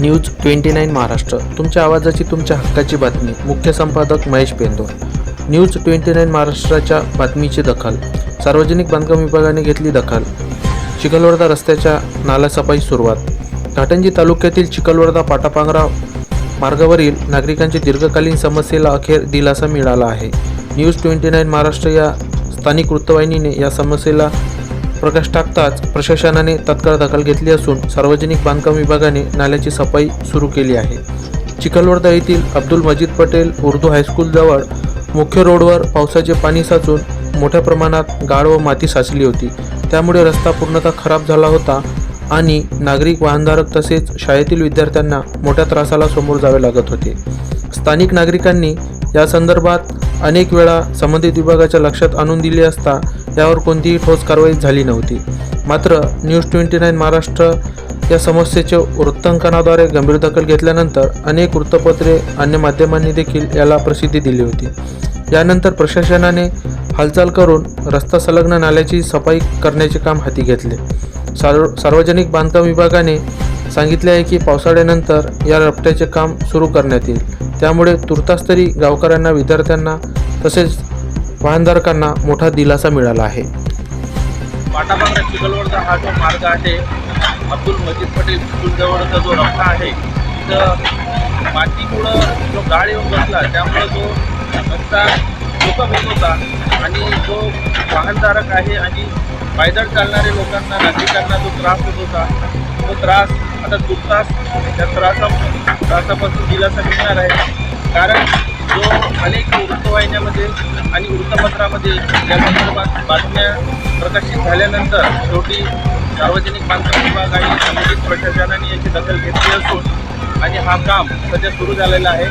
News twenty nine Maharashtra. तुमच्या आवाजाची तुमच्या हक्काची बातमी. मुख्य संपादक Mahesh Pendor. News twenty nine महाराष्ट्राच्या बातमीची दखल. सार्वजनिक बांधकाम विभागाने घेतली दखल. चिखलवर्धा रस्त्याच्या नालासफाई सुरुवात. घाटंजी तालुक्यातील चिखलवर्धा पाटापांगरा मार्गावरील नागरिकांची दीर्घकालीन समस्येला अखेर दिलासा मिळाला आहे. न्यूज ट्वेंटी नाईन महाराष्ट्र या स्थानिक वृत्तवाहिनीने या समस्येला प्रकाश टाकताच प्रशासनाने तत्काळ दखल घेतली असून सार्वजनिक बांधकाम विभागाने नाल्याची सफाई सुरू केली आहे. चिखलवर्धा येथील अब्दुल मजीद पटेल उर्दू हायस्कूलजवळ मुख्य रोडवर पावसाचे पाणी साचून मोठ्या प्रमाणात गाळ व माती साचली होती. त्यामुळे रस्ता पूर्णतः खराब झाला होता आणि नागरिक वाहनधारक तसेच शाळेतील विद्यार्थ्यांना मोठ्या त्रासाला समोर जावे लागत होते. स्थानिक नागरिकांनी या संदर्भात अनेक वेळा संबंधित विभागाच्या लक्षात आणून दिले असता यावर कोणतीही ठोस कारवाई झाली नव्हती. मात्र न्यूज ट्वेंटी नाईन महाराष्ट्र या समस्येचे वृत्तांकनाद्वारे गंभीर दखल घेतल्यानंतर अनेक वृत्तपत्रे अन्य माध्यमांनी देखील याला प्रसिद्धी दिली होती. यानंतर प्रशासनाने हालचाल करून रस्ता संलग्न नाल्याची सफाई करण्याचे काम हाती घेतले. सार्व सार्वजनिक बांधकाम विभागाने सांगितले आहे की पावसाळ्यानंतर या रपट्याचे काम सुरू करण्यात येईल. त्यामुळे तुर्तास तरी गावकऱ्यांना विद्यार्थ्यांना तसेच वाहनधारकांना मोठा दिलासा मिळाला आहे. पाटाबांगरा चिखलवडचा हा जो मार्ग आहे अब्दुल मजीद पटेल स्कूलजवळचा जो रस्ता आहे तिथं मातीमुळं जो गाळ येऊन बसला त्यामुळं जो रस्ता धोका होत होता आणि जो वाहनधारक आहे आणि पायदळ चालणाऱ्या लोकांना नागरिकांना जो त्रास होत होता तो त्रास आता तुर्तास त्या त्रासा त्रासापासून दिलासा मिळणार आहे. कारण जो अनेक वृत्तवाहिन्यामध्ये आणि वृत्तपत्रामध्ये या संदर्भात बातम्या प्रकाशित झाल्यानंतर शेवटी सार्वजनिक बांधकाम विभाग आणि संबंधित प्रशासनाने याची दखल घेतली असून आणि हा काम सध्या सुरू झालेला आहे.